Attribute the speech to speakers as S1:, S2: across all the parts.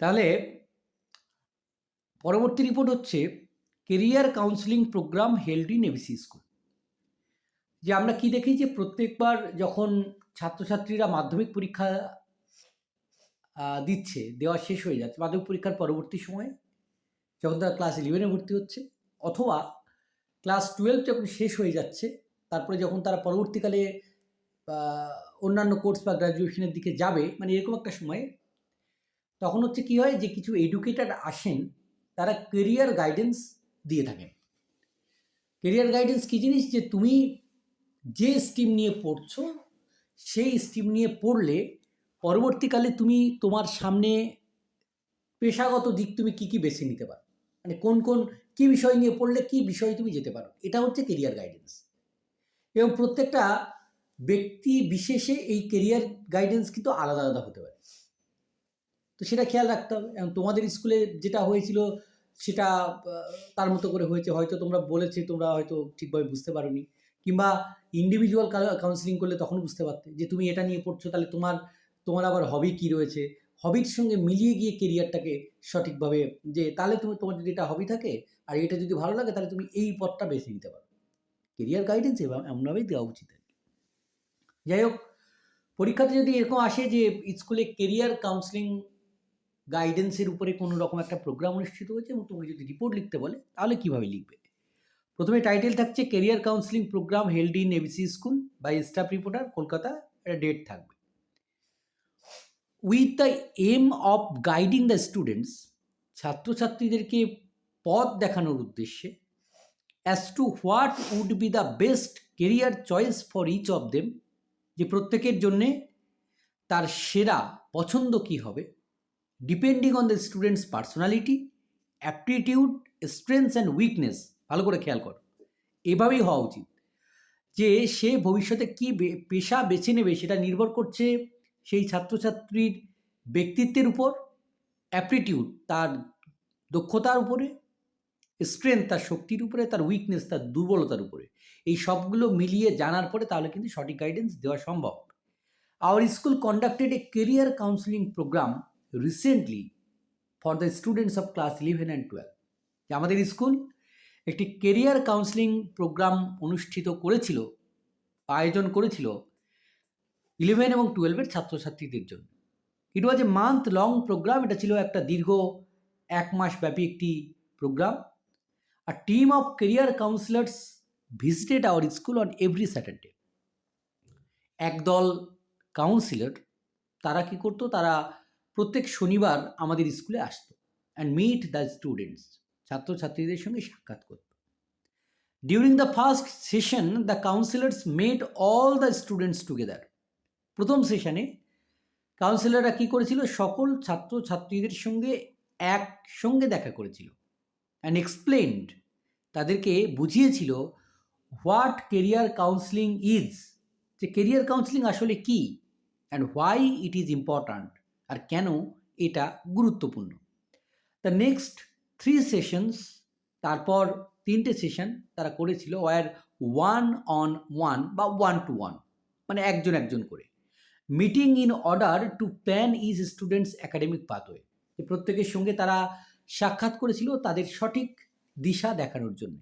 S1: তাহলে পরবর্তী রিপোর্ট হচ্ছে career counselling program held in ABC school যে আমরা কি দেখি যে প্রত্যেকবার যখন ছাত্রছাত্রীরা মাধ্যমিক পরীক্ষা দিচ্ছে, দেওয়া শেষ হয়ে যাচ্ছে, মাধ্যমিক পরীক্ষার পরবর্তী সময়ে যখন তারা ক্লাস ইলেভেনে ভর্তি হচ্ছে অথবা ক্লাস টুয়েলভ যখন শেষ হয়ে যাচ্ছে, তারপরে যখন তারা পরবর্তীকালে অন্যান্য কোর্স বা গ্র্যাজুয়েশনের দিকে যাবে মানে এরকম একটা সময় তখন হচ্ছে কি হয় যে কিছু এডুকেটেড আসেন, তারা কেরিয়ার গাইডেন্স দিয়ে থাকেন। কেরিয়ার গাইডেন্স কী জিনিস? যে তুমি যে স্ট্রিম নিয়ে পড়ছো, সেই স্ট্রিম নিয়ে পড়লে পরবর্তীকালে তুমি তোমার সামনে পেশাগত দিক তুমি কি কি বেছে নিতে পারো? মানে কোন কোন, কি বিষয় নিয়ে পড়লে কি বিষয়ে তুমি যেতে পারো? এটা হচ্ছে কেরিয়ার গাইডেন্স এবং প্রত্যেকটা ব্যক্তি বিশেষে এই কেরিয়ার গাইডেন্স কিন্তু আলাদা আলাদা হতে পারে। তো সেটা খেয়াল রাখতে হবে। এবং তোমাদের স্কুলে যেটা হয়েছিল, সেটা তার মতো করে হয়েছে। হয়তো তোমরা বলেছে, তোমরা হয়তো ঠিকভাবে বুঝতে পারোনি। কিংবা ইন্ডিভিজুয়াল কাউন্সিলিং করলে তখন বুঝতে পারতে যে, তুমি এটা নিয়ে পড়ছো, তাহলে তোমার তোমার আবার হবি কী রয়েছে? হবির সঙ্গে মিলিয়ে গিয়ে কেরিয়ারটাকে সঠিকভাবে যে, তাহলে তুমি, তোমার যদি এটা হবি থাকে, আর এটা যদি ভালো লাগে, তাহলে তুমি এই পথটা বেছে নিতে পারো। কেরিয়ার গাইডেন্স এমনভাবেই দেওয়া উচিত। যাই হোক, পরীক্ষাতে যদি এরকম আসে যে, স্কুলে কেরিয়ার কাউন্সিলিং গাইডেন্সের উপরে কোনো রকম একটা প্রোগ্রাম অনুষ্ঠিত হয়েছে এবং তোমাকে যদি রিপোর্ট লিখতে বলে, তাহলে কীভাবে লিখবে? প্রথমে টাইটেল থাকছে career counselling program held in ABC school by staff reporter Kolkata, একটা ডেট থাকবে। With the aim of guiding the students ছাত্রছাত্রীদেরকে পথ দেখানোর উদ্দেশ্যে as to what would be the best career choice for each of them যে প্রত্যেকের জন্যে তার সেরা পছন্দ কী হবে depending on the students personality aptitude strengths and weakness ভালো করে খেয়াল করো। এভাবেই হওয়া উচিত। যে সে ভবিষ্যতে কী পেশা বেছে নেবে সেটা নির্ভর করছে সেই ছাত্রছাত্রীর ব্যক্তিত্বের উপর অ্যাপটিটিউড তার দক্ষতার উপরে স্ট্রেংথ তার শক্তির উপরে, তার উইকনেস তার দুর্বলতার উপরে। এই সবগুলো মিলিয়ে জানার পরে তাহলে কিন্তু সঠিক গাইডেন্স দেওয়া সম্ভব। Our school conducted a career counselling program recently for the students of class eleven and twelve যে আমাদের স্কুল একটি কেরিয়ার কাউন্সিলিং প্রোগ্রাম অনুষ্ঠিত করেছিল, আয়োজন করেছিল ইলেভেন এবং টুয়েলভের ছাত্রছাত্রীদের জন্য। It was a month long program এটা ছিল একটা দীর্ঘ এক মাস ব্যাপী একটি programme R team of career counsellors visited our school on every Saturday একদল কাউন্সিলর তারা কি করতো? তারা প্রত্যেক শনিবার আমাদের স্কুলে আসতো অ্যান্ড মিট দ্য স্টুডেন্টস ছাত্রছাত্রীদের সঙ্গে সাক্ষাৎ করত। During the first session the counsellors met all the students together প্রথম সেশনে কাউন্সিলররা কী করেছিল? সকল ছাত্রছাত্রীদের সঙ্গে একসঙ্গে দেখা করেছিল অ্যান্ড এক্সপ্লেনড তাদেরকে বুঝিয়েছিল হোয়াট কেরিয়ার কাউন্সিলিং ইজ যে কেরিয়ার কাউন্সিলিং আসলে কি and why it is important আর কেন এটা গুরুত্বপূর্ণ? দ্য নেক্সট থ্রি সেশনস তারপর তিনটে সেশন তারা করেছিল ওয়ার ওয়ান অন ওয়ান বা ওয়ান টু ওয়ান মানে একজন একজন করে। Meeting in order to plan is students academic pathway যে প্রত্যেকের সঙ্গে তারা সাক্ষাৎ করেছিল তাদের সঠিক দিশা দেখানোর জন্য।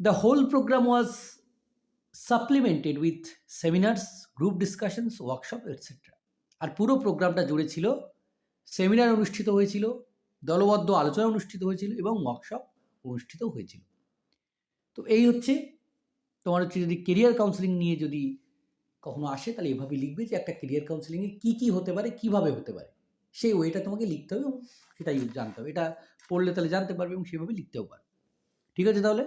S1: The whole program was supplemented with seminars group discussions workshop etcetera আর পুরো প্রোগ্রামটা জুড়ে ছিল, সেমিনার অনুষ্ঠিত হয়েছিল, দলবদ্ধ আলোচনা অনুষ্ঠিত হয়েছিল এবং ওয়ার্কশপ অনুষ্ঠিত হয়েছিল। তো এই হচ্ছে, তোমার হচ্ছে যদি কেরিয়ার কাউন্সিলিং নিয়ে যদি কখনো আসে, তাহলে এভাবে লিখবে যে একটা কেরিয়ার কাউন্সিলিংয়ে কী কী হতে পারে, কীভাবে হতে পারে। সেই ওয়েটা তোমাকে লিখতে হবে এবং সেটাই জানতে হবে। এটা পড়লে তাহলে জানতে পারবে এবং সেভাবে লিখতেও পারবে। ঠিক আছে তাহলে?